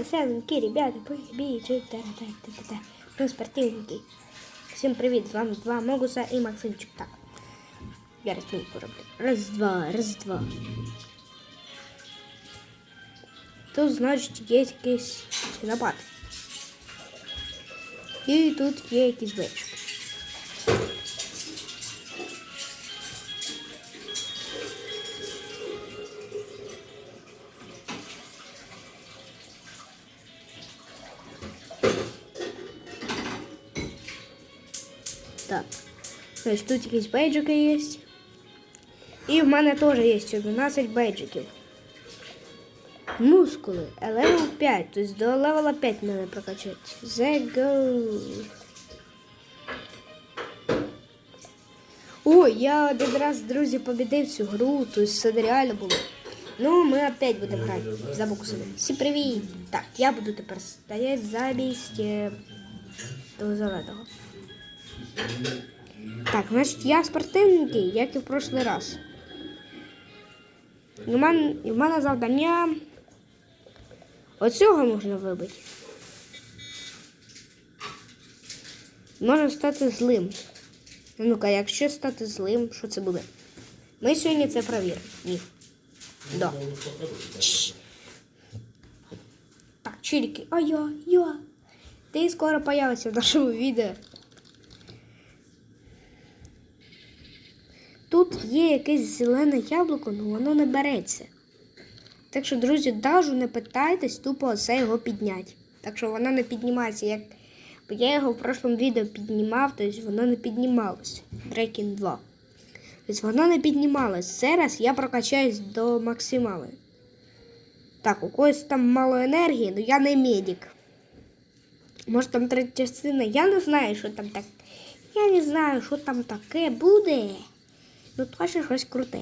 Веселенькі, ребята, та-та-та-та. Ну, спортивники. Всім привіт, з вами два Могуса і Максимчик. Так. Я розмійку роблю. Раз, два, раз, два. Тут, значить, є якийсь напад. І тут є якийсь. Значить, тут якісь бейджики є. І в мене теж є 11 бейджиків. Мускули. Левел 5. Тобто до левела 5 мене прокачати. The go. О, я один раз, друзі, побідив цю гру, тобто все реально було. Ну, ми опять будемо грати за боксами. Всім привіт! Так, я буду тепер стояти замість е, того зеленого. Так, значить, я спортивненький, як і в прошлий раз. І в мене, і в мене завдання. Оцього можна вибити. Можна стати злим. Ну-ка, якщо стати злим, що це буде? Ми сьогодні це перевіримо. Ні. Да. Так, чирики. А я, я. Ти скоро появишся в нашому відео. Тут якесь зелене яблуко, але воно не береться. Так що, друзі, даже не питайтесь, тупо оце його підняти. Так що воно не піднімається. Як... Бо я його в прошлому відео піднімав, тобто воно не піднімалось. Breaking 2. Тобто воно не піднімалось. Зараз я прокачаюсь до максимали. Так, у когось там мало енергії, але я не медик. Може там третя частина, я не знаю, що там так. Я не знаю, що там таке буде. Ну, точно щось круте.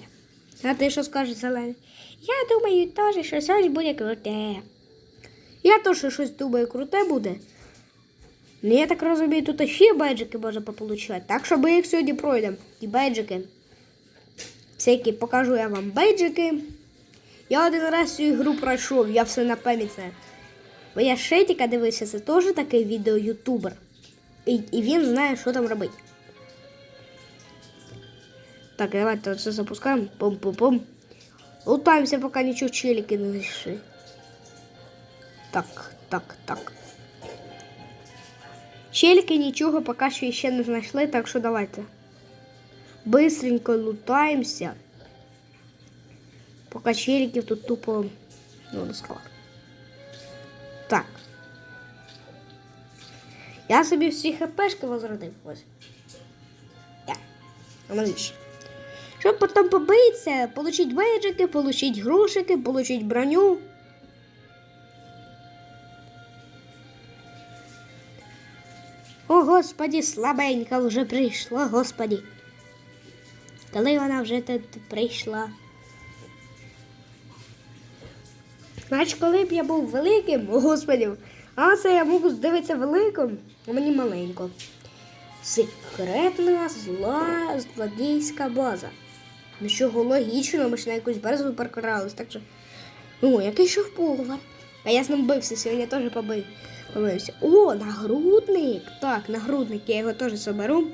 А ти що скажеш, Зелений? Я думаю, теж, що щось буде круте. Я теж щось думаю, круте буде. Ну, я так розумію, тут ще бейджики можна пополучати. Так що ми їх сьогодні пройдемо. Ті бейджики. Всякі покажу я вам бейджики. Я один раз цю ігру пройшов, я все на пам'ять знаю. Бо я Шетіка дивився, це теж такий відео-ютубер. І, і він знає, що там робити. Так, давайте це запускаємо. Пум-пум-пум. Лутаємося, поки нічого челіки не знайшли. Так, так, так. Челіки нічого поки що ще не знайшли, так що давайте. Бистренько лутаємося. Поки челіків тут тупо ну, скала. Так. Я собі всі хпшки возродив. Ось. Так. А навіщо? Щоб потім побитися, получить бейджики, получить грошики, получить броню. О, господі, слабенька вже прийшла, господі. Коли вона вже тут прийшла. Значить, коли б я був великим, о господі, а це я можу дивитися великим, а мені маленько. Секретна зла злодійська база. Ну що логічно, ми ж на якусь базу прокрались, так що. Ну, який ще повар. А я з ним бився, сьогодні теж побив. побився. О, нагрудник! Так, нагрудник, я його теж заберу.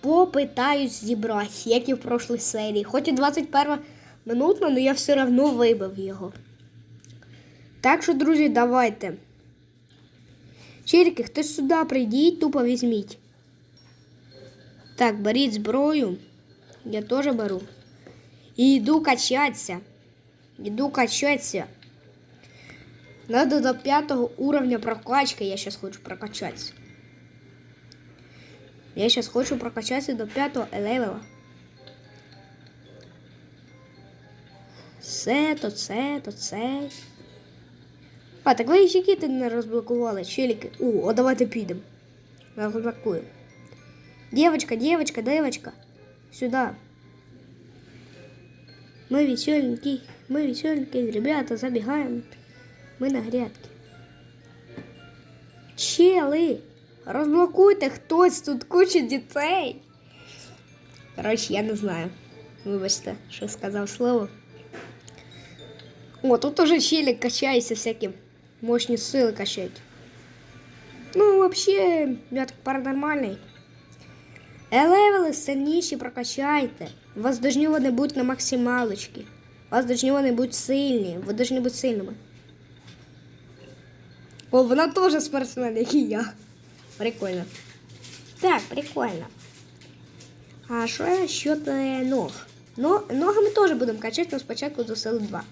Попитаюсь зібрати, як і в прошлій серії. Хоч і 21 минутна, але я все одно вибив його. Так що, друзі, давайте. Черики, хтось сюди прийдіть, тупо візьміть. Так, беріть зброю. Я тоже беру. И иду качаться. Иду качаться. Надо до пятого уровня прокачки. Я сейчас хочу прокачаться. Я сейчас хочу прокачаться до пятого левела. Це, то це, то це. А, так ви які не розблокували, челіки. О, а давайте підемо. Розблокуємо. Девочка, девочка, девочка. Сюда. Мы веселенькие, мы веселенькие, ребята, забегаем. Мы на грядке. Чели, розблокуйте хтось тут куча дітей. Коротше, я не знаю. Вибачте, що сказав слово. О, тут уже челик качається всяким мощні сили качать. Ну, взагалі, я так паранормальний. Елевели сильніші прокачайте. У вас должні вони бути на максималочці. У вас должні вони бути сильні. Ви должні бути сильними. О, вона теж спортсмен, як і я. Прикольно. Так, прикольно. А що насчет ног? Но, ноги ми теж будемо качати, але спочатку до сили 2.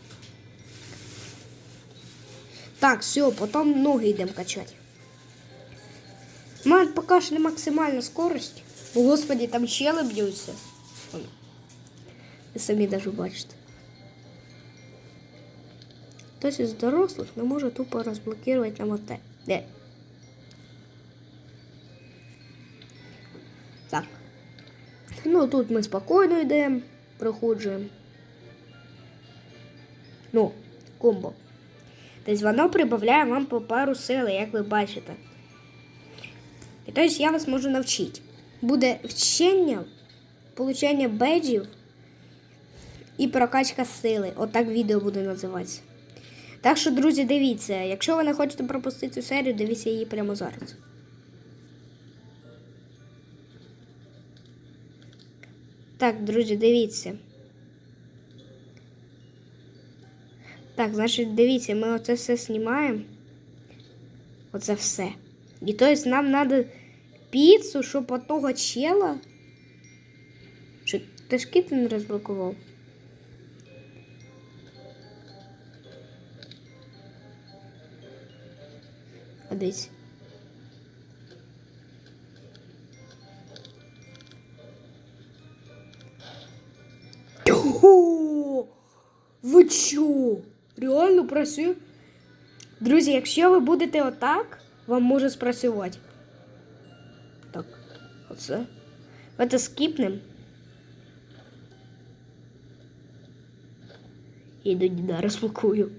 Так, все, потім ноги йдемо качати. У мене поки що не максимальна скорость. Бо, господі, там чели б'ються. Ви самі даже бачите. Хтось із дорослих не може тупо розблокувати нам оте. Де? Так. Ну, тут ми спокійно йдемо, проходжуємо. Ну, комбо. Тобто воно прибавляє вам по пару сили, як ви бачите. І тобто я вас можу навчити. Буде вчення, получення беджів і прокачка сили. Отак відео буде називатися. Так що, друзі, дивіться, якщо ви не хочете пропустити цю серію, дивіться її прямо зараз. Так, друзі, дивіться. Так, значить, дивіться, ми оце все знімаємо. Оце все. І тобто нам треба піцу, щоб от того чела. Що ти кіт не розблокував? А десь. О, ви чо? Реально працює? Друзі, якщо ви будете отак, вам може спрацювати. Оце. Це скіпнем. І до діда розпакую.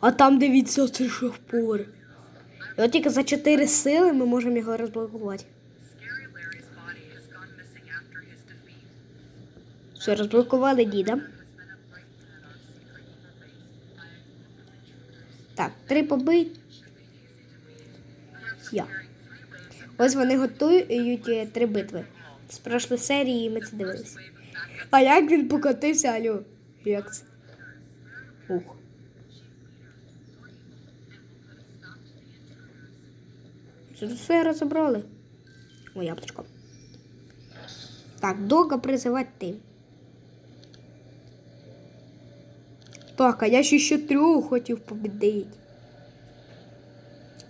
А там дивіться, це шахпор. І от тільки за 4 сили ми можемо його розблокувати. Все, розблокували діда. Так, три побить. Я. Ось вони готують е, три битви. З прошлої серії ми це дивилися. А як він покотився, алло? Як це? Ух. Це все розібрали. О, яблучко. Так, довго призивати ти. Так, а я ще ще трьох хотів побідити.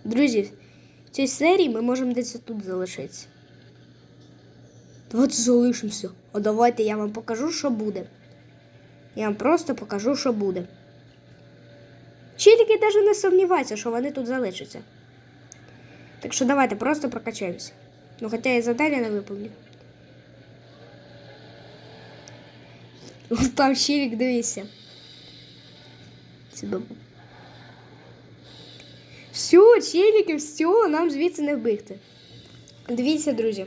Друзі, в цій серії ми можемо десь тут залишитися. Давайте залишимося. А давайте я вам покажу, що буде. Я вам просто покажу, що буде. Челіки навіть не сумніваються, що вони тут залишаться. Так що давайте просто прокачаємося. Ну, хоча я завдання не виповню. Там щирик, дивися. Це. Все, челіки, все, нам звідси не вбігти. Дивіться, друзі.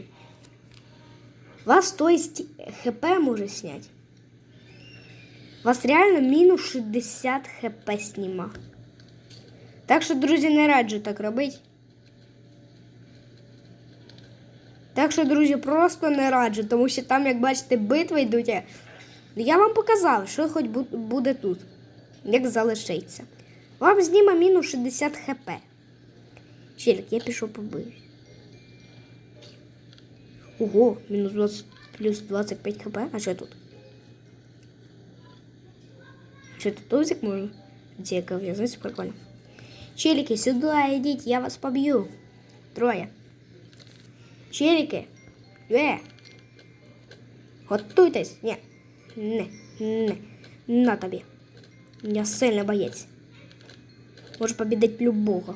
Вас то хп може снять. Вас реально мінус 60 хп сніма. Так що, друзі, не раджу так робити. Так що, друзі, просто не раджу, тому що там, як бачите, битви йдуть. Я вам показав, що хоч буде тут, як залишиться. Вам зніме мінус 60 хп. Челік, я пішов побив. Ого, мінус 20 плюс 25 хп. А що тут? Що тут тузик можна? Діка в'язати, прикольно. Челики, сюда идите, я вас побью. Трое. Челики. Е. Готуйтесь. Ні. Не. Не. На тобі. Я сильний боєць. Можу побідати любого,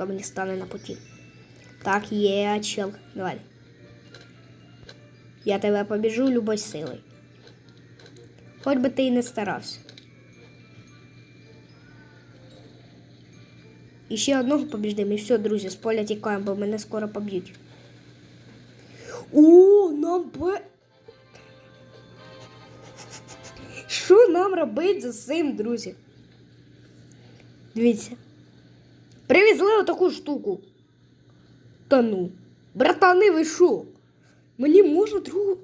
хто мені стане на путі. Так, є, чел. Давай. Я тебе побіжу любой силою. Хоч би ти і не старався. І ще одного побіждемо, і все, друзі, з поля тікаємо, бо мене скоро поб'ють. О, нам бе. Що нам робити за цим, друзі? Дивіться. Привезли отаку штуку. Та ну, братани, ви що? Мені можна другу.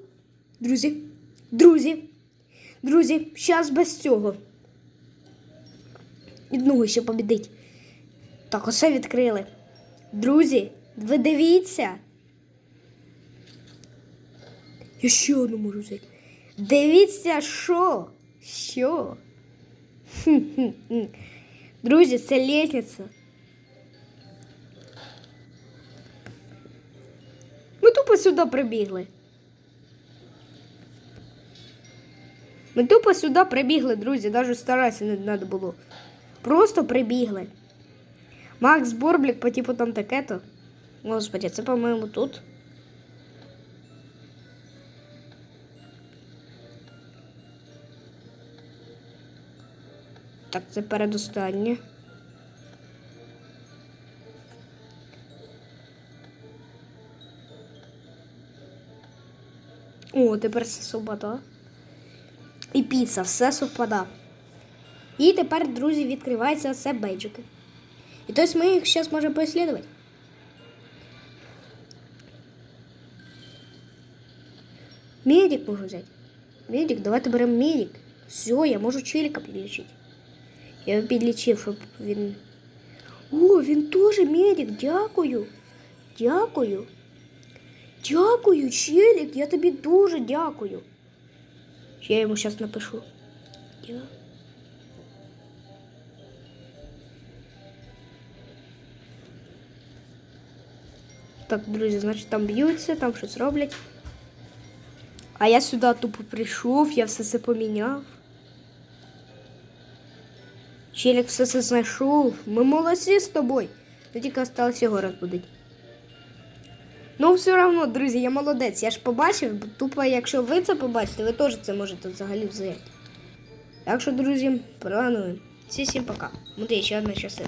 Друзі, друзі, друзі, щас без цього. Одного ще побідить. Так, усе відкрили. Друзі, ви дивіться. Я ще одну можу взяти. Дивіться, що? Що? Друзі, це лестниця. Сюди прибігли. Ми тупо сюди прибігли, друзі, навіть старатися не треба було. Просто прибігли. Макс Борблік по типу там таке-то. Господи, це, по-моєму, тут. Так, це передостаннє. О, тепер все совпадає. І піца, все совпадає. І тепер, друзі, відкриваються все бейджики. І тобто ми їх зараз можемо поіслідувати. Медик можу взяти. Медик, давайте беремо медик. Все, я можу челіка підлічити. Я його підлічив, щоб він. О, він теж медик, дякую. Дякую. Дякую, челік, я тобі дуже дякую. Я йому зараз напишу. Так, друзі, значить там б'ються, там щось роблять. А я сюди тупо прийшов, я все це поміняв. Челік все це знайшов. Ми молодці з тобою. Тільки осталось його розбудити. Ну, все одно, друзі, я молодець. Я ж побачив, тупо, якщо ви це побачите, ви теж це можете взагалі взяти. Так що, друзі, плануємо. Всі всім пока. Буде ще одна частина.